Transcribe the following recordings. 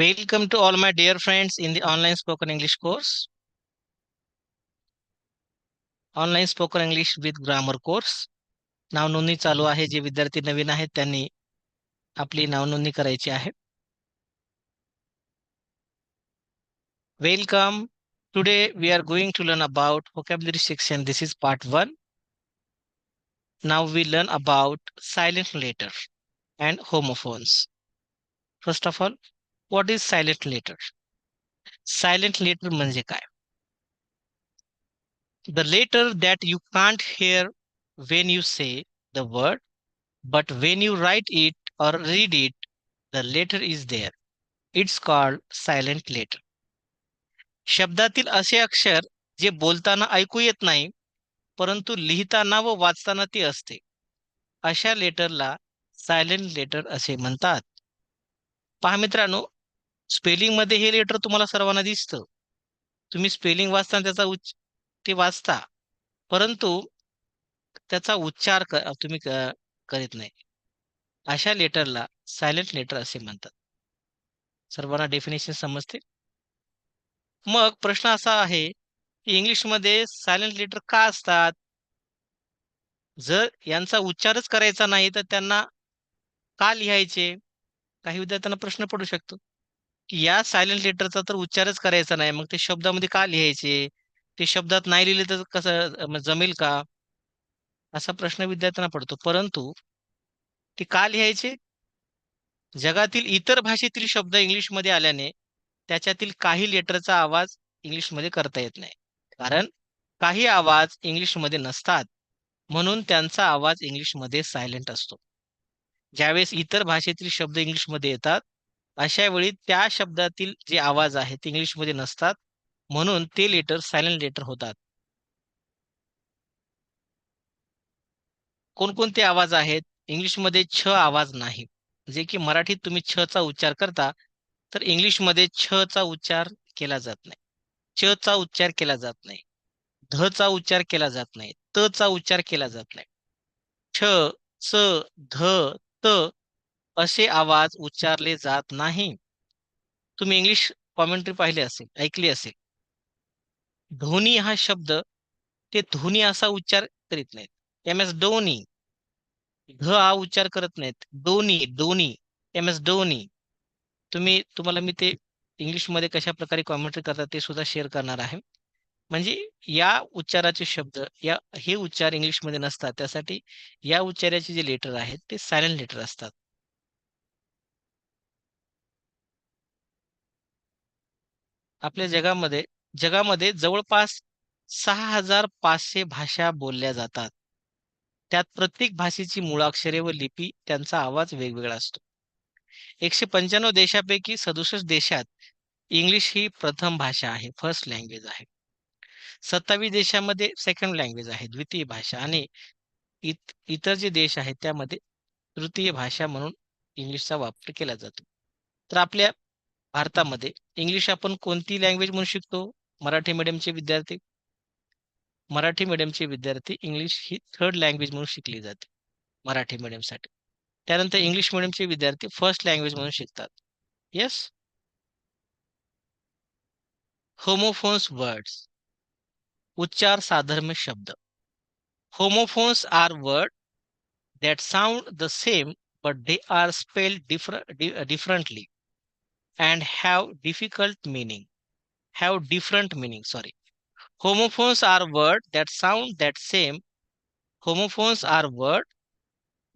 Welcome to all my dear friends in the online spoken English course. Online spoken English with grammar course नाव नोंदणी चालू आहे. जे विद्यार्थी नवीन आहेत त्यांनी आपली नाव नोंदणी करायची आहे. Welcome today we are going to learn about vocabulary section this is part one now we learn about silent letter and homophones. First of all what is silent letter silent letter म्हणजे काय? The letter that you can't hear when you say the word but when you write it or read it the letter is there it's called silent letter शब्दातील असे अक्षर जे बोलताना ऐकू येत नाही परंतु लिहिताना व वाचताना ती असते. अशा लेटरला सायलेंट लेटर असे म्हणतात. पहा मित्रांनो स्पेलिंगमध्ये हे लेटर तुम्हाला सर्वांना दिसतं. तुम्ही स्पेलिंग वाचताना त्याचा उच्च ते वाचता. परंतु त्याचा उच्चार तुम्ही करीत नाही. अशा लेटरला सायलेंट लेटर असे म्हणतात. सर्वांना डेफिनेशन समजते? मग प्रश्न असा आहे की इंग्लिशमध्ये सायलेंट लेटर का असतात? जर यांचा उच्चारच करायचा नाही तर त्यांना का लिहायचे? काही विद्यार्थ्यांना प्रश्न पडू शकतो. या सायलेंट लेटरचा तर उच्चारच करायचा नाही. मग ते शब्दामध्ये का लिहायचे? ते शब्दात नाही लिहिले तर कसं जमेल का? असा प्रश्न विद्यार्थ्यांना पडतो. परंतु ते का लिहायचे? जगातील इतर भाषेतील शब्द इंग्लिशमध्ये आल्याने त्याच्यातील काही लेटरचा आवाज इंग्लिशमध्ये करता येत नाही. कारण काही आवाज इंग्लिशमध्ये नसतात. म्हणून त्यांचा आवाज इंग्लिशमध्ये सायलेंट असतो. ज्यावेळेस इतर भाषेतील शब्द इंग्लिशमध्ये येतात अशा वेळी त्या शब्दातील जे आवाज आहेत ते इंग्लिशमध्ये नसतात म्हणून ते लेटर सायलेंट लेटर होतात. कोणकोणते आवाज आहेत? इंग्लिशमध्ये छ आवाज नाही. जे की मराठीत तुम्ही छ चा उच्चार करता तर इंग्लिशमध्ये छ चा उच्चार केला जात नाही. च चा उच्चार केला जात नाही. ध चा उच्चार केला जात नाही. त चा उच्चार केला जात नाही. छ च ध त असे आवाज उच्चारले जात नाही. तुम्ही इंग्लिश कॉमेंट्री पाहिले असेल ऐकली असेल. धोनी हा शब्द ते धोनी असा उच्चार करीत नाहीत. एम एस डोनी घ हा उच्चार करत नाहीत. डोनी डोनी एम एस डोनी तुम्ही तुम्हाला मी ते इंग्लिशमध्ये कशा प्रकारे कॉमेंट्री करतात ते सुद्धा शेअर करणार आहे. म्हणजे या उच्चाराचे शब्द या हे उच्चार इंग्लिशमध्ये नसतात. त्यासाठी या उच्चाराचे जे लेटर आहेत ते सायलेंट लेटर असतात. आपल्या जगामध्ये जगामध्ये जवळपास सहा हजार पाचशे भाषा बोलल्या जातात. त्यात प्रत्येक भाषेची मुळाक्षरे व लिपी त्यांचा आवाज वेगवेगळा असतो. एकशे पंच्याण्णव देशापैकी सदुसष्ट देशात इंग्लिश ही प्रथम भाषा आहे फर्स्ट लँग्वेज आहे. सत्तावीस देशामध्ये सेकंड लँग्वेज आहे द्वितीय भाषा आणि इतर जे देश आहेत त्यामध्ये तृतीय भाषा म्हणून इंग्लिशचा वापर केला जातो. तर आपल्या भारतामध्ये इंग्लिश आपण कोणती लँग्वेज म्हणून शिकतो? मराठी मीडियमचे विद्यार्थी. मराठी मीडियमचे विद्यार्थी इंग्लिश ही थर्ड लँग्वेज म्हणून शिकली जाते मराठी मीडियमसाठी त्यानंतर इंग्लिश मीडियमचे विद्यार्थी फर्स्ट लँग्वेज म्हणून शिकतात. येस होमोफोन्स वर्ड्स उच्चार साधर्म्य शब्द. Homophones are word that sound the same but they are spell differ differently And have difficult meaning have different meaning. Sorry. Homophones are words that sound that same. Homophones are words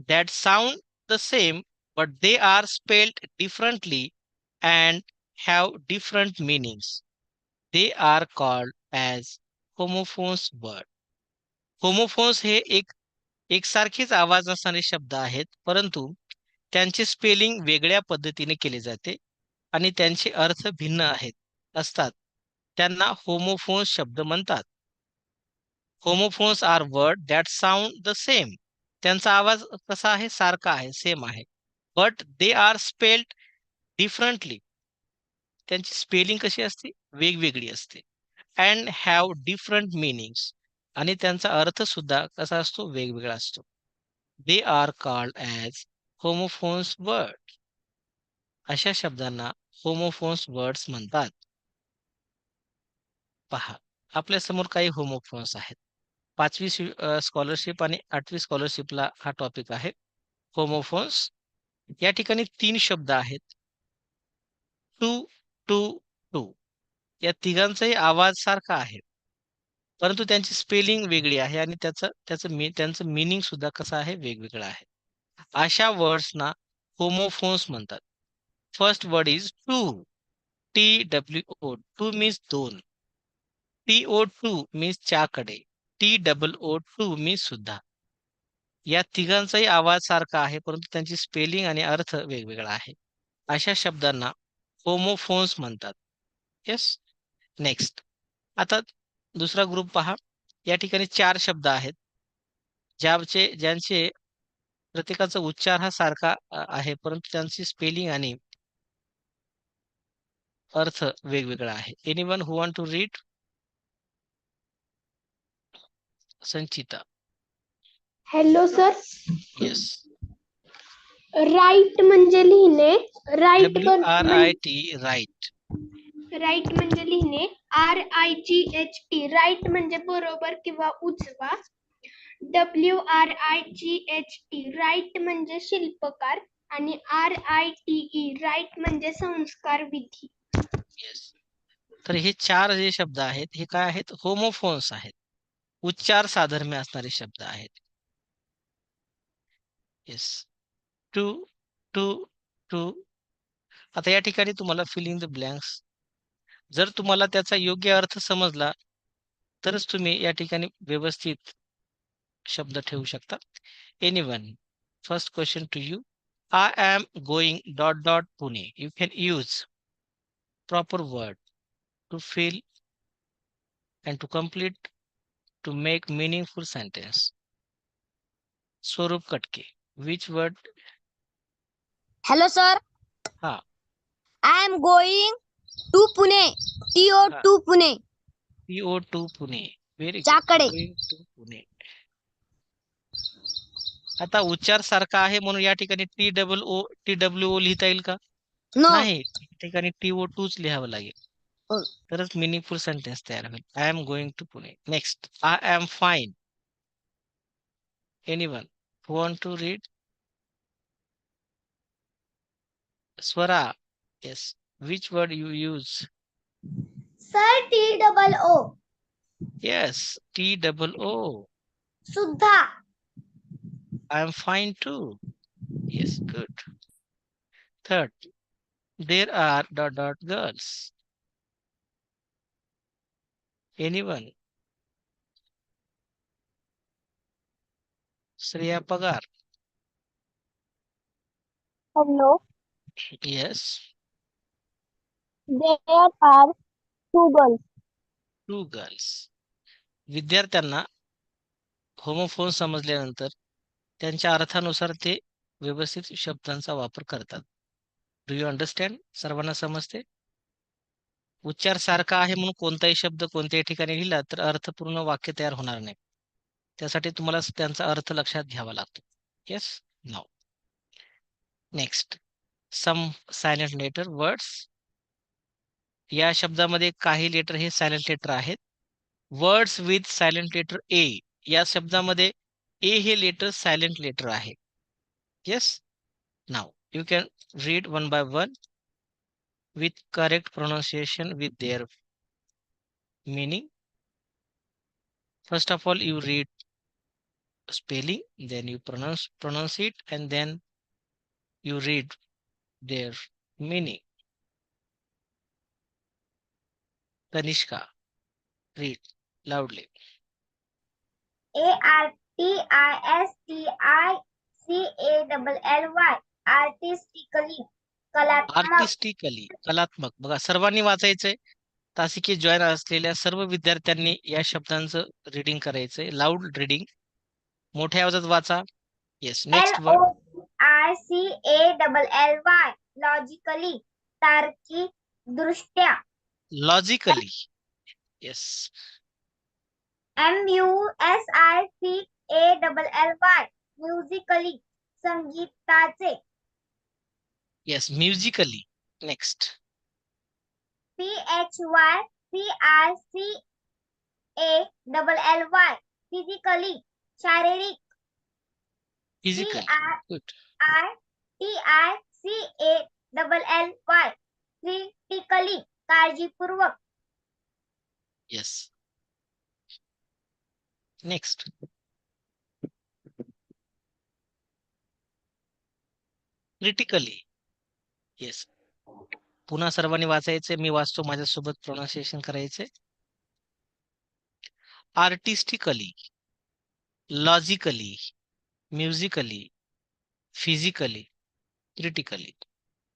that sound the same, but they are spelled differently and have different meanings. They are called as homophones word. Homophones हे एक एकसारखेच आवाज असणारे शब्द आहेत परंतु त्यांचे spelling वेगळ्या पद्धतीने केले जाते आणि त्यांचे अर्थ भिन्न आहेत असतात. त्यांना होमोफोन्स शब्द म्हणतात. Homophones are word that sound the same त्यांचा आवाज कसा आहे? सारखा आहे सेम आहे. But they are spelled differently त्यांची स्पेलिंग कशी असते? वेगवेगळी असते. अँड हॅव डिफरंट मिनिंग्स आणि त्यांचा अर्थ सुद्धा कसा असतो? वेगवेगळा असतो. They are called as homophones word अशा शब्दांना होमोफोन्स वर्ड्स म्हणतात. पहा आपल्यासमोर काही होमोफोन्स आहेत. पाचवी स्कॉलरशिप आणि आठवी स्कॉलरशिपला हा टॉपिक आहे. होमोफोन्स या ठिकाणी तीन शब्द आहेत. Two to too. या तिघांचाही आवाज सारखा आहे. परंतु त्यांची स्पेलिंग वेगळी आहे आणि त्याचं त्याचं मी त्यांचं मिनिंग सुद्धा कसं आहे वेगवेगळं आहे. अशा वर्ड्सना होमोफोन्स म्हणतात. First word is two T W O two means दोन T O to means च्याकडे T double O too means सुद्धा या तिघांचाही आवाज सारखा आहे परंतु त्यांची स्पेलिंग आणि अर्थ वेगवेगळा आहे. अशा शब्दांना होमोफोन्स म्हणतात. येस नेक्स्ट आता दुसरा ग्रुप पहा. या ठिकाणी चार शब्द आहेत. ज्याचे ज्यांचे प्रत्येकाचा उच्चार हा सारखा आहे परंतु त्यांची स्पेलिंग आणि अर्थ वेगवेगळा आहे. Any one who want to read Sanchita hello sir yes write म्हणजे लिहिणे. Write W R I T write write म्हणजे लिहिणे. R I G H T right म्हणजे बरोबर किंवा उजवा. W R I G H T wright म्हणजे शिल्पकार आणि R I T E rite म्हणजे संस्कार विधी. येस तर हे चार जे शब्द आहेत हे काय आहेत? होमोफोन्स आहेत. उच्चार साधर्म्य असणारे शब्द आहेत. येस टू टू टू आता या ठिकाणी तुम्हाला फिलिंग द ब्लँक्स जर तुम्हाला त्याचा योग्य अर्थ समजला तरच तुम्ही या ठिकाणी व्यवस्थित शब्द ठेवू शकता. Any one first question to you I am going dot dot Pune you can use proper word to fill and to complete to make meaningful sentence. Swarup Katke, which word? Hello, sir. Ha. I am going to Pune. TO Ha. to Pune. PO2 Pune. Very good. चाकडे. To Pune. आता उच्चार सारखा आहे म्हणून या ठिकाणी T double O T W O लिहिता येईल का. नाही या ठिकाणी टी ओ टूच लिहावं लागेल. हो. तरच मिनिंगफुल सेंटेन्स तयार होईल. I am going to Pune next I am fine any one want to read Swara yes which word you use sir T double O yes T double O सुद्धा I am fine too yes good third there are dot dot girls anyone Shreya Pagar hello yes there are two girls two girls विद्यार्थ्यांना homophone समजल्यानंतर त्यांच्या अर्थानुसार ते व्यवस्थित शब्दांचा वापर करतात. डू यू अंडरस्टँड सर्वांना समजते? उच्चार सारखा आहे म्हणून कोणताही शब्द कोणत्याही ठिकाणी लिहिला तर अर्थपूर्ण वाक्य तयार होणार नाही. त्यासाठी तुम्हाला त्यांचा अर्थ लक्षात घ्यावा लागतो. Yes now next some silent letter words या शब्दामध्ये काही लेटर हे सायलेंट लेटर आहेत. Words with silent letter A या शब्दामध्ये ए हे लेटर सायलेंट लेटर आहे. Yes now you can read one by one with correct pronunciation with their meaning. First of all, you read spelling, then you pronounce pronounce it, and then you read their meaning. Tanishka, read loudly. A R T I S T I C A L L Y. artistically कलात्मक. Artistically कलात्मक. बघा सर्वांनी वाचायचंय. तासिके join असलेल्या सर्व विद्यार्थ्यांनी या शब्दांचं reading करायचंय. लाऊड रिडिंग मोठ्या आवाजात वाचा. Yes next word I C A double L Y. Logically तार्किक दृष्ट्या logically yes M U S I C A double L Y. Musically संगीताचे. Yes, musically. Next. P H Y C R C A double L Y. Physically. Sharirik. Physically. Good. R T I C A double L Y. Critically. Karjipurvak. Yes. Next. Critically. Yes पुन्हा सर्वांनी वाचायचे मी वाचतो माझ्यासोबत pronunciation करायचे. Artistically logically musically physically critically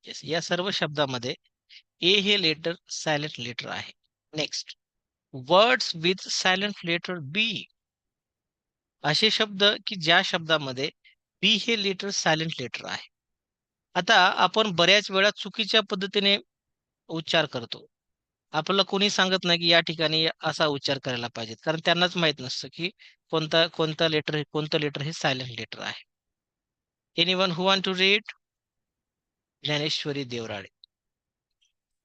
yes या सर्व शब्दामध्ये ए हे लेटर सायलेंट लेटर आहे. Next words with silent letter B असे शब्द की ज्या शब्दामध्ये बी हे लेटर सायलेंट लेटर आहे. आता आपण बऱ्याच वेळा चुकीच्या पद्धतीने उच्चार करतो. आपल्याला कोणी सांगत नाही की या ठिकाणी असा उच्चार करायला पाहिजे. कारण त्यांनाच माहीत नसतं की कोणता कोणता लेटर कोणतं लेटर हे सायलेंट लेटर आहे. Any one who want to read Dnyaneshwari Devrale.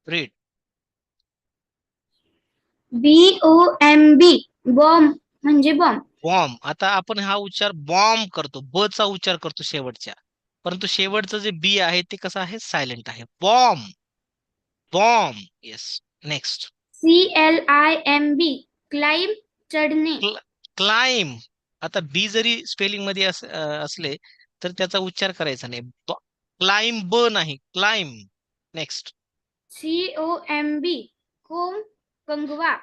Read B O M B bomb म्हणजे बॉम्ब बॉम्ब आता आपण हा उच्चार बॉम्ब करतो. ब चा उच्चार करतो शेवटच्या. परंतु शेवटचं जे बी आहे ते कसं आहे? सायलेंट आहे. Bomb bomb yes next C L I M B climb चढणे. क्लाइम आता बी जरी स्पेलिंगमध्ये असले तर त्याचा उच्चार करायचा नाही. क्लाइम ब नाही. Climb next C O M B comb कंगवा.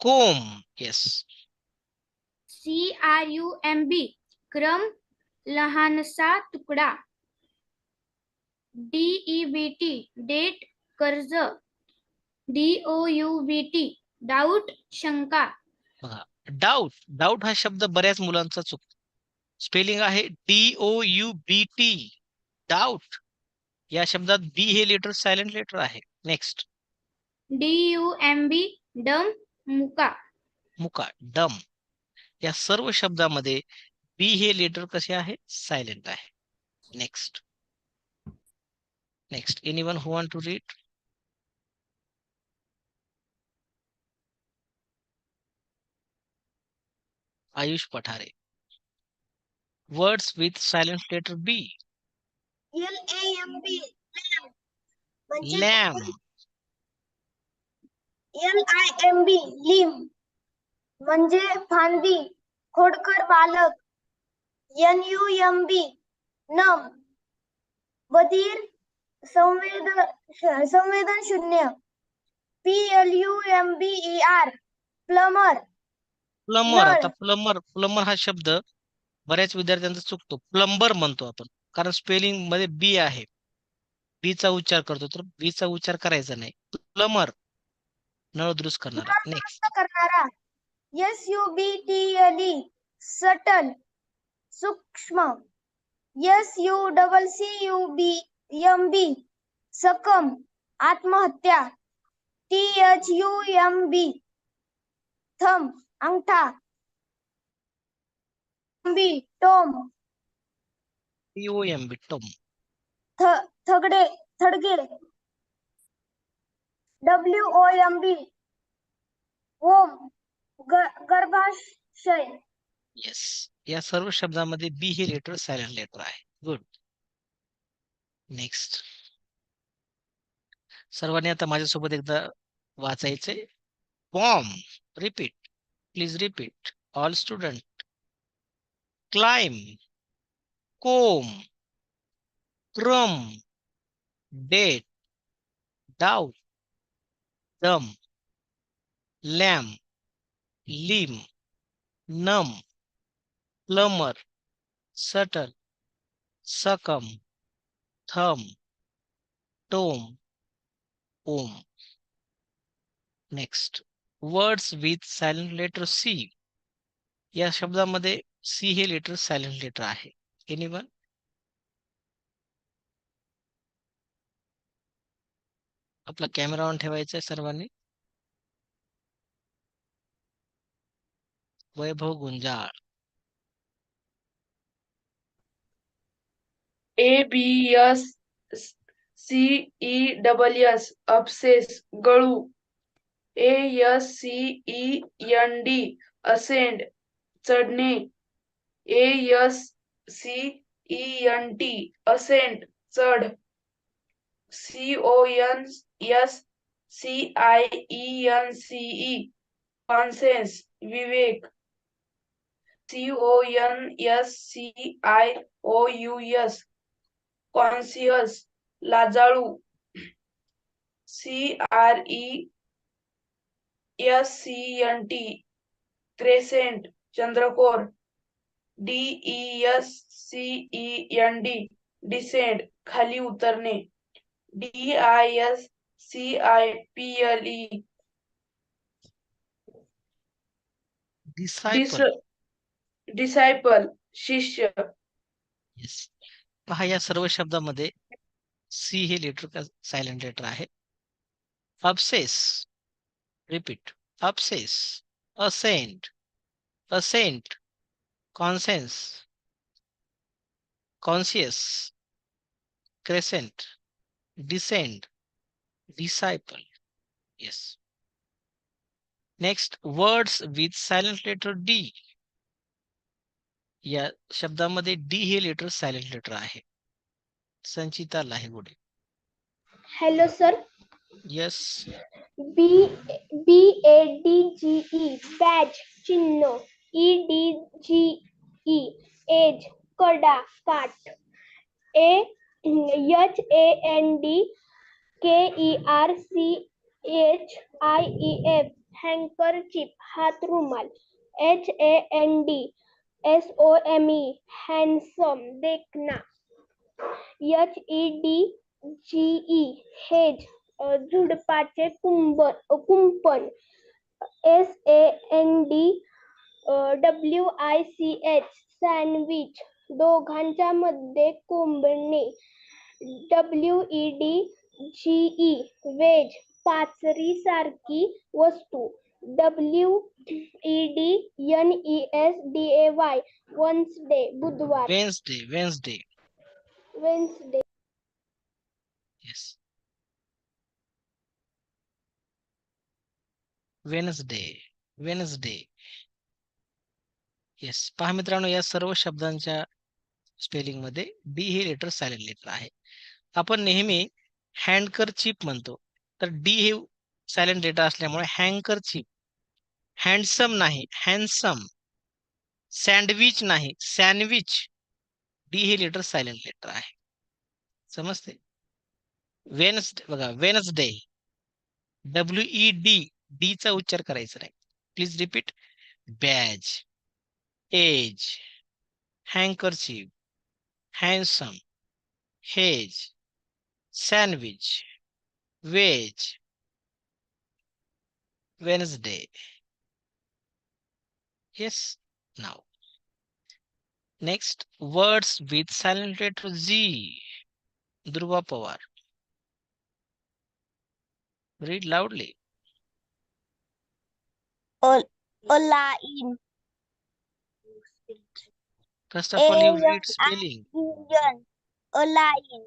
Comb yes C R U M B crumb लहानसा तुकडा. D E B T debt कर्ज D O U B T doubt शंका. डाऊट डाऊट हा शब्द बऱ्याच मुलांचा चुक स्पेलिंग आहे D O U B T doubt या शब्दात बी हे लेटर सायलेंट लेटर आहे. Next D U M B dumb मुका. मुका डम. या सर्व शब्दामध्ये बी हे लेटर कसे आहे? सायलेंट आहे. Next next anyone who want to read Ayush Pathare words with silent letter B L A M B म्हणजे lamb L I M B limb म्हणजे फांदी खोडकर बालक एन यू एम बी नम बधीर संवेद संवेदन शून्य. P L U M B E R plumber plumber नळ. आता प्लंबर प्लंबर हा शब्द बऱ्याच विद्यार्थ्यांचा चुकतो. प्लंबर म्हणतो आपण. कारण स्पेलिंगमध्ये बी आहे. बी चा उच्चार करतो तर बी चा उच्चार करायचा नाही. प्लंबर नळ दुरुस्त करणारा नेक्स्ट करणारा. S U B T L E subtle सूक्ष्म. S U double C U M B बी सकम आत्महत्या T H U M B thumb अंगठा B tomb. P O M B tomb. थ थगडे थडगे। डब्ल्यू ओ एम बी ओम गर्भाशय। Yes या सर्व शब्दामध्ये बी हे लेटर सायलेंट लेटर आहे. गुड नेक्स्ट सर्वांनी आता माझ्यासोबत एकदा वाचायचंय. Bomb repeat please repeat all student climb comb crumb debt डाऊ दम लॅम लिम नम प्लमर सटल सकम thơm tome, om. Next, words with silent letter C. या शब्दामध्ये सी हे लेटर सायलेंट लेटर आहे. एनी वन आपला कॅमेरा ऑन ठेवायचा आहे सर्वांनी. Vaibhav Gunjal. A B S C E double S abscess गळू. A S C E N D ascend चढणे. A S C E N T ascent चढ. C O N S C I E N C E conscience Vivek C O N S C I O U S conscious लाजाळू C R E S C N T crescent चंद्रकोर D E S C E N D descend खाली उतरणे D I S C I P L E. Disciple शिष्य. Yes पहा या सर्व शब्दामध्ये C हे letter का सायलेंट लेटर आहे. Abscess repeat abscess ascent ascent conscience conscious crescent descent disciple yes next words with silent letter D या शब्दामध्ये डी हे लेटर सायलेंट लेटर आहे. Sanchita Lahegude hello sir yes B B A D G E badge चिन्ह E D G E edge कडा काट H A N D K E R C H I E F F हँकर चिप हात रुमाल H A N D S O M E handsome देखना. H E D G E hedge झुडपाचे कुंभ कुंपण. S A N D W I C H sandwich. दोघांच्या मध्ये कोंबणे W E D G E wedge पाचरी सारखी वस्तू. W E D N E S D A Y Wednesday बुधवार Wednesday Wednesday Wednesday yes Wednesday Wednesday yes पहा मित्रांनो या सर्व शब्दांच्या स्पेलिंगमध्ये डी हे लेटर सायलेंट लेटर आहे. आपण नेहमी हँडकर चिप म्हणतो. तर डी हे सायलेंट लेटर असल्यामुळे हँकरची हँडसम नाही हँडसम सँडविच नाही सँडविच डी हे लेटर सायलेंट लेटर आहे. समजते वेनसडे बघा Wednesday W E D D चा उच्चार करायचा नाही. Please repeat badge edge handkerchief handsome hedge sandwich wedge Wednesday yes now next words with silent letter G Durva Pawar read loudly align First of all, you A, read spelling. Engine align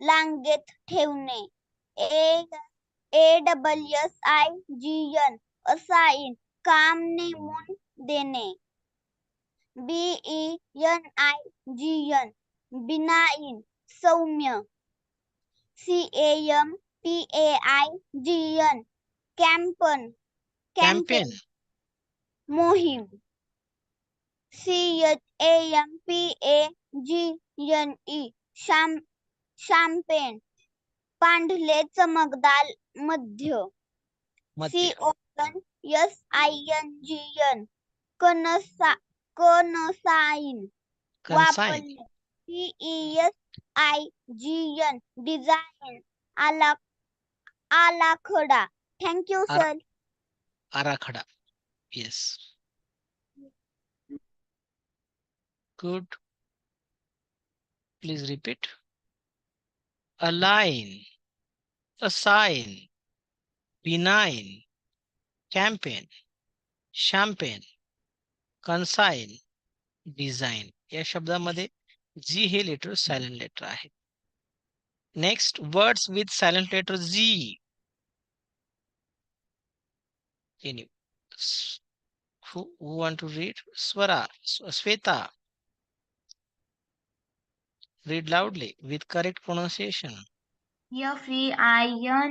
लांगेत ठेवणे A A double S I G N assign काम नेमून देणे. B E N I G N benign सौम्य. C A M P A I G N campaign. Campaign. मोहीम. C H A M P A G N E Sham champagne. पांढले चमकदार मध्य C. O N S I G N N कनसा Consign. वापरणे C E S I G N design आला आलाखडा thank you R- sir आराखडा. Yes. Good. Please repeat. Align. Assign. Benign. Campaign. Champagne. Consign. Design. या शब्दामध्ये जी हे लेटर सायलेंट लेटर आहे Next, words with silent letter Z. Any, s- who, who want to read? Swara, S- Sweta. Read loudly with correct pronunciation. F E I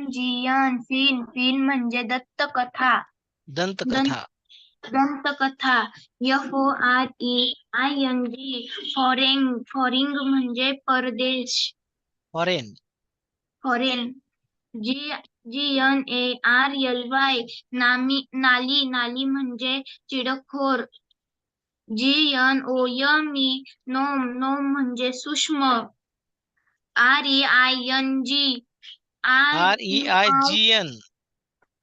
G N feign feign म्हणजे. दंतकथा. O R E I N G foreign foreign म्हणजे परदेश. Foreign. Foreign. G G N A R L Y नामी gnarly gnarly म्हणजे चिडखोर. G N O M E gnome gnome म्हणजे सूक्ष्म. R E I N G R E I G N.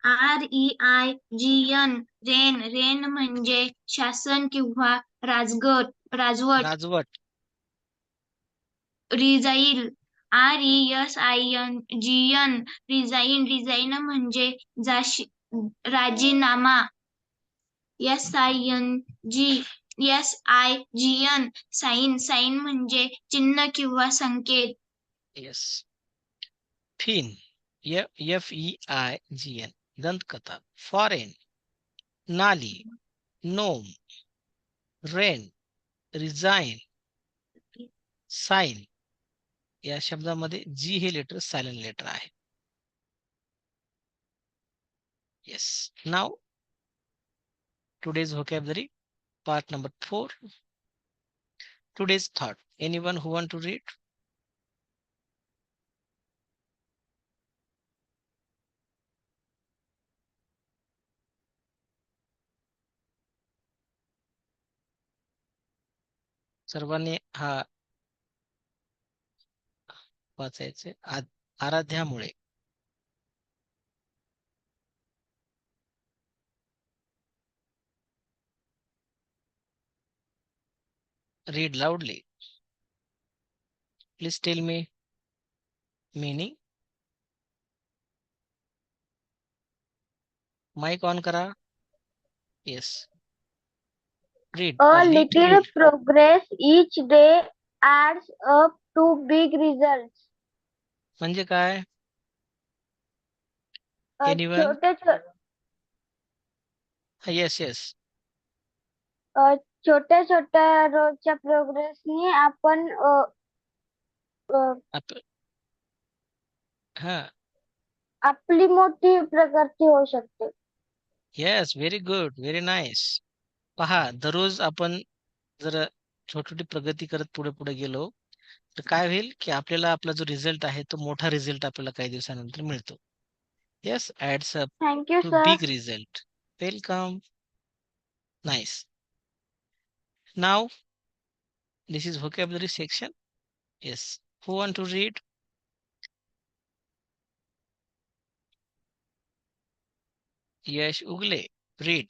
R E I G N reign reign म्हणजे शासन किंवा राजगट राजवट. Rajwat. Resign R E S I N G N resign resign म्हणजे जाशी राजीनामा. S I N G S I G N sign sign म्हणजे चिन्ह किंवा संकेत. S feign F E I G N दंतकथा foreign gnarly gnome reign resign sign या शब्दामध्ये जी हे लेटर सायलेंट लेटर आहे yes now today's vocabulary part number four today's thought anyone who want to read सर्वांनी हा वाचायचे. आराध्यामुळे. Read loudly please tell me meaning mike on करा. Yes yes. Read A to little read. progress each day adds up to big results. म्हणजे काय अ, Anyone? छोटे छो- yes yes अ, छोट्या छोट्या रोजच्या प्रोग्रेसने आपण अ, अ, हा आपली मोठी प्रकारची होऊ शकते yes very good very nice पहा दररोज आपण जर छोटी छोटी प्रगती करत पुढे पुढे गेलो तर काय होईल की आपल्याला आपला जो रिझल्ट आहे तो मोठा रिझल्ट आपल्याला काही दिवसानंतर मिळतो. Yes adds up thank you to sir big result welcome nice now this is vocabulary section. Yes. Who want to read? Yash Ugle read.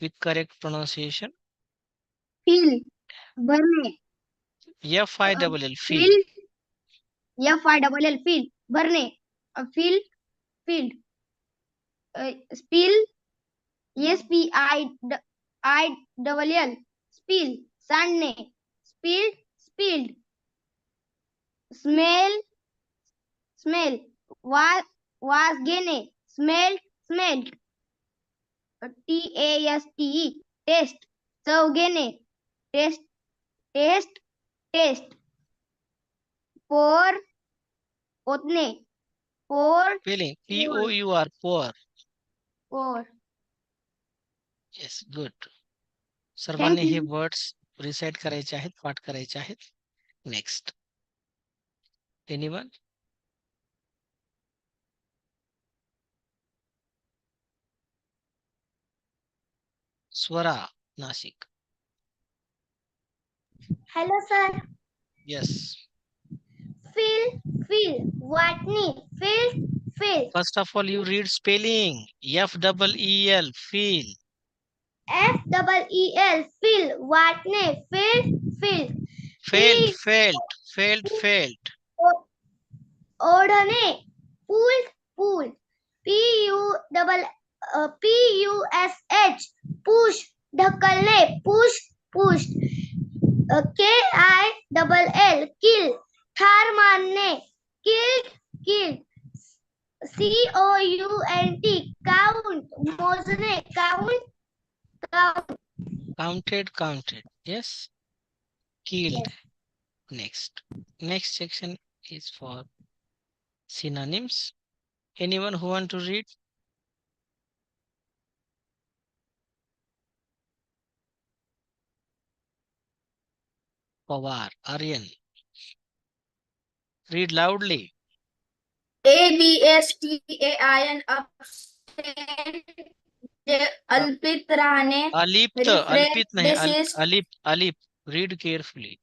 with correct pronunciation? Feel. Burn. F I double L. Uh, Feel. F I double L. Feel. Burn. Uh, field. Field. Uh, spill. S P I I double L. Spill. Sunday. Spilled. Spilled. Smell. Smell. Was was gene. Smelled. Smelled. T A S T taste चव घेणे taste taste taste pour ओतणे पोर P O U R pour पोर yes good. सर्वांनी हे. Words recite करायचे आहेत पाठ करायचे आहेत. Next anyone Swara Nashik hello sir yes feel feel वाटणी feel feel first of all you read spelling F double E L feel F double E L feel वाटणे feel feel felt Feel. Felt felt felt ओढणे pull pull P U double uh, P U S H push dhakne push pushed uh, K I double L kill thar marne killed killed C O U N T count mozne count count. Counted counted. Yes? Killed. Yes. next. Next section is for synonyms. Anyone who want to read? Pawar Aryan. Read loudly A B S T A I N अल्पित राहणे अलिप्त अल्पित नाही अलिप अलिप. Read carefully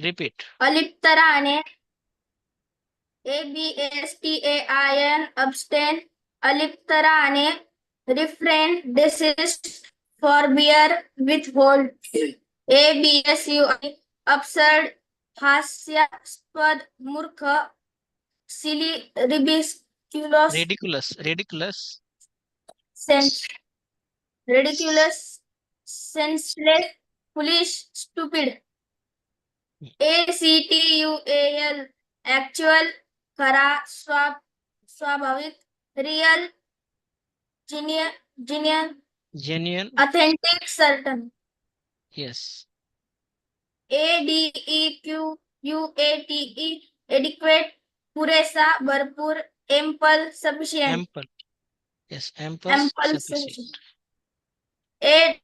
repeat अलिप्त राहणे A B S T A I N abstain अलिप्त राहणे refrain desist forbear withhold A B S U आणि अपसर्ड हास्यास्पद मूर्ख silly ridiculous ridiculous ridiculous ridiculous senseless foolish stupid A C T U L actual खरा स्वाभ स्वाभाविक real genuine genuine genuine authentic certain yes a d e q u a t e adequate पुरेसा भरपूर ample sufficient ample yes ample ample sufficient A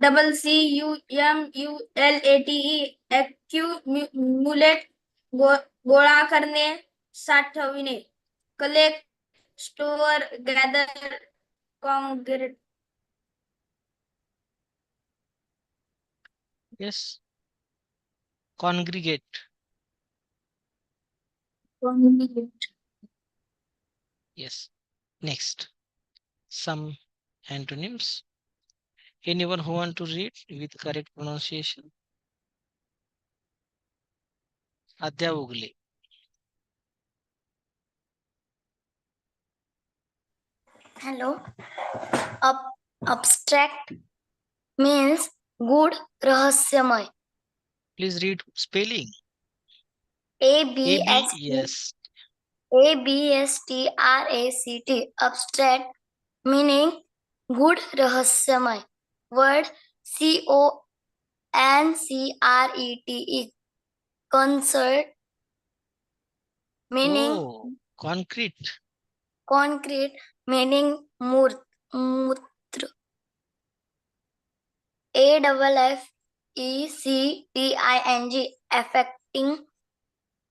double C U M U L A T E accumulate गो- गोळा करणे साठविणे collect store gather congregate yes congregate. Congregate. Yes. Next. Some antonyms. Anyone who want to read with correct pronunciation? Adya ugle hello abstract means good रहस्यमय. Please read spelling A B S yes A B S T R A C T abstract meaning good रहस्यमय word C O N C R E T E concert meaning concrete concrete meaning मूर्त मूर्त A A double F E C T I N G affecting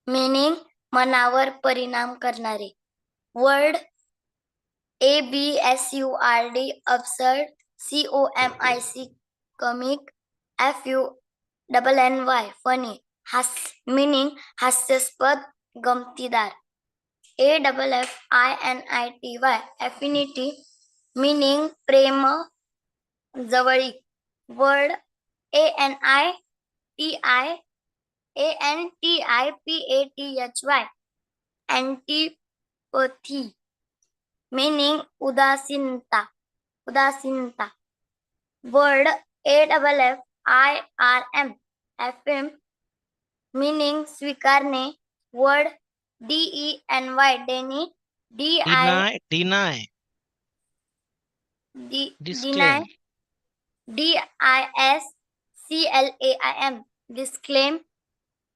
meaning मनावर परिणाम करणारे. Word A B S U R D absurd C O M I C comic F U double N Y funny हास meaning हास्यास्पद गमतीदार A double F I N I T Y affinity meaning प्रेम जवळीक word A N T I P A T H Y P ए टी एच वाय अँटीपथी meaning उदासीनता उदासीनता. Word A double F I R M affirm meaning स्वीकारणे. Word D E N Y deny D I deny deny. D disclaim. D I S C L A I M disclaim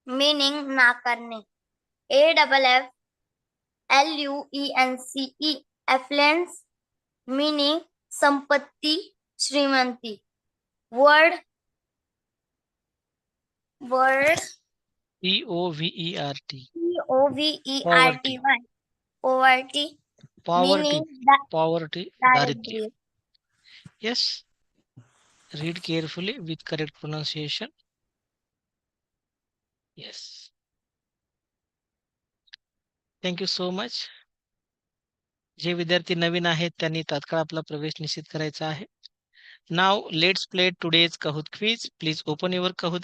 meaning नाकारणे A double F L U E N C E affluence meaning संपत्ती श्रीमंती word word p o v e r t P O V E R T Y poverty poverty meaning da- poverty daritya दारिद्र्य yes read carefully with correct pronunciation. Yes. Thank you so much. जे विद्यार्थी नवीन आहेत त्यांनी तात्काळ आपला प्रवेश निश्चित करायचा आहे. Now let's play today's Kahoot quiz please open your Kahoot